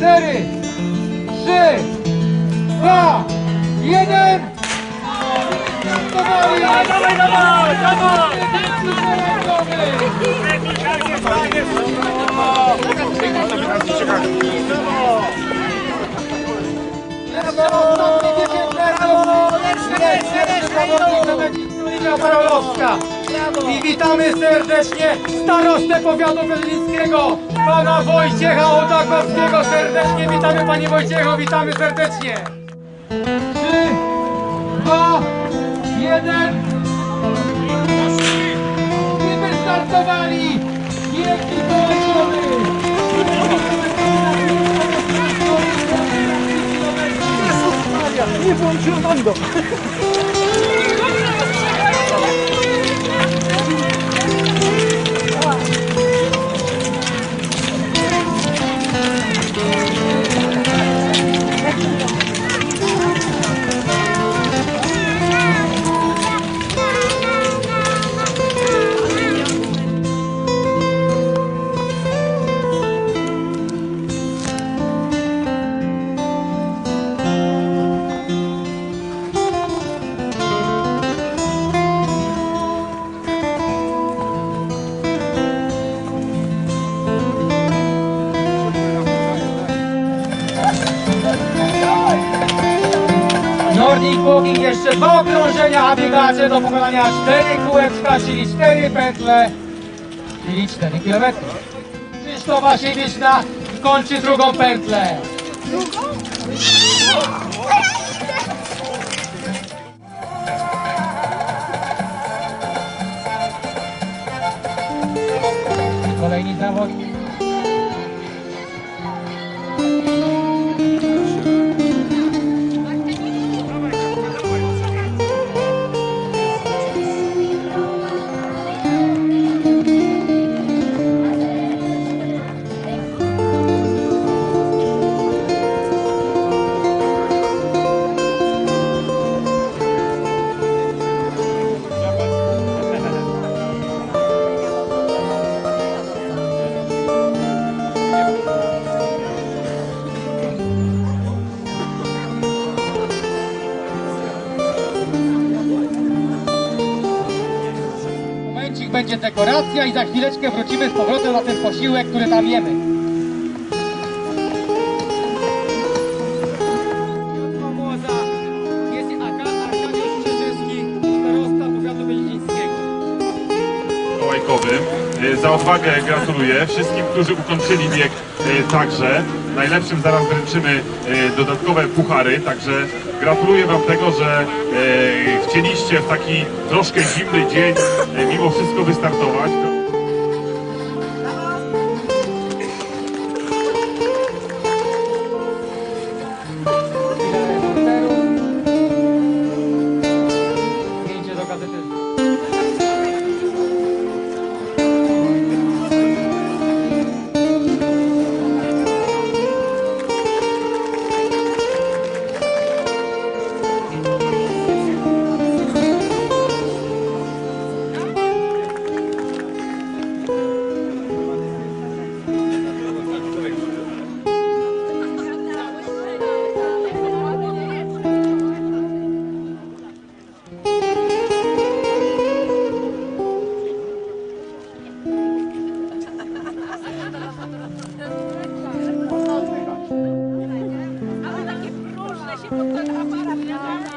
cztery, trzy, dwa, jeden. Startowali! Dawaj, dawaj, dawaj! I witamy serdecznie starostę powiatu berlińskiego, pana Wojciecha Odakowskiego. Serdecznie witamy panie Wojciecho, witamy serdecznie. Trzy, dwa, jeden. I wystartowali! Piękny połączony! Nie włączyłem Mando! Nordic Walking jeszcze dwa okrążenia, a biegacze do pokonania cztery kółeczka, czyli cztery pętle, czyli cztery kilometry. Krzysztof Wasiewicz na kończy drugą pętlę. Kolejni zawodnik. Będzie dekoracja i za chwileczkę wrócimy z powrotem na ten posiłek, który tam jemy. Mikołajkowym. E, Za odwagę gratuluję wszystkim, którzy ukończyli bieg e, także. Najlepszym zaraz wręczymy e, dodatkowe puchary, także gratuluję Wam tego, że chcieliście w taki troszkę zimny dzień mimo wszystko wystartować. 我们干嘛呀？